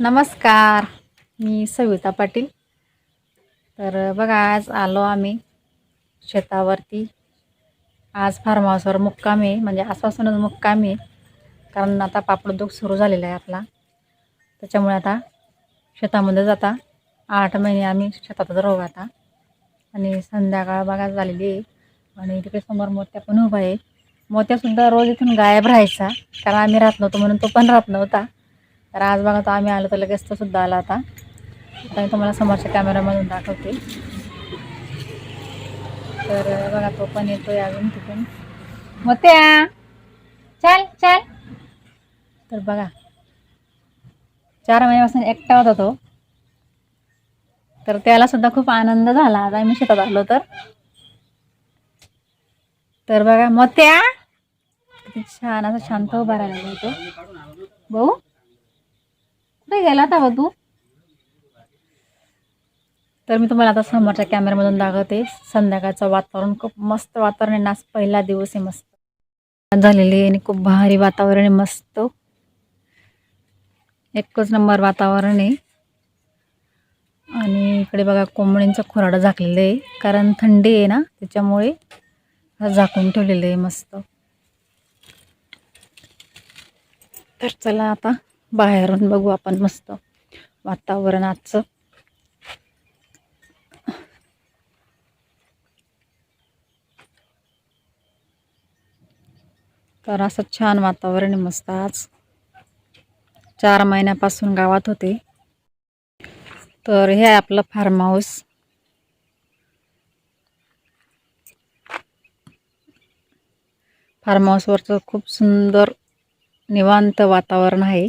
नमस्कार मी सविता पाटील. तर बघा आज आलो आम्ही शेतावरती. आज फार्म हाऊसवर मुक्काम आहे म्हणजे आजपासूनच मुक्काम आहे. कारण आता पापडोद्योग सुरू झालेला आहे आपला. त्याच्यामुळे आता शेतामध्येच आता आठ महिने आम्ही शेतातच राहू आता. आणि संध्याकाळ बघा झालेली आहे. आणि तिकडे समोर मोत्या पण उभा आहे. मोत्यासुद्धा रोज इथून गायब राहायचा. कारण आम्ही राहत नव्हतो म्हणून तो पण राहत नव्हता. तर आज बघा तो आम्ही आलो तर लगेच तो सुद्धा आला आता. आता मी तुम्हाला समोरच्या कॅमेरामधून दाखवते. तर बघा तो पण येतोय अजून तिथून. मोत्या चल चल. तर बघा चार महिन्यापासून एकटा होता तो. तर त्याला सुद्धा खूप आनंद झाला. आज आम्ही शेतात आलो तर. तर बघा मोत्या किती छान असं शांत उभा राहिला तो. भाऊ? कुठे गेला होता बा तू? तर मी तुम्हाला आता समोरच्या कॅमेऱ्यामधून दाखवते. संध्याकाळचं वातावरण खूप मस्त वातावरण आहे. ना पहिला दिवस आहे मस्त. झालेली आहे आणि खूप भारी वातावरण आहे मस्त. एकच नंबर वातावरण आहे. आणि इकडे बघा कोंबडींचं खोराडं झाकलेलं आहे. कारण थंडी आहे ना त्याच्यामुळे झाकून ठेवलेलं आहे मस्त. तर चला आता बाहेरून बघू आपण मस्त वातावरण आजचं. तर असं छान वातावरण आहे मस्त आज. चार महिन्यापासून गावात होते. तर हे आहे आपलं फार्म हाऊस फार्म हाऊसवरचं खूप सुंदर निवांत वातावरण आहे.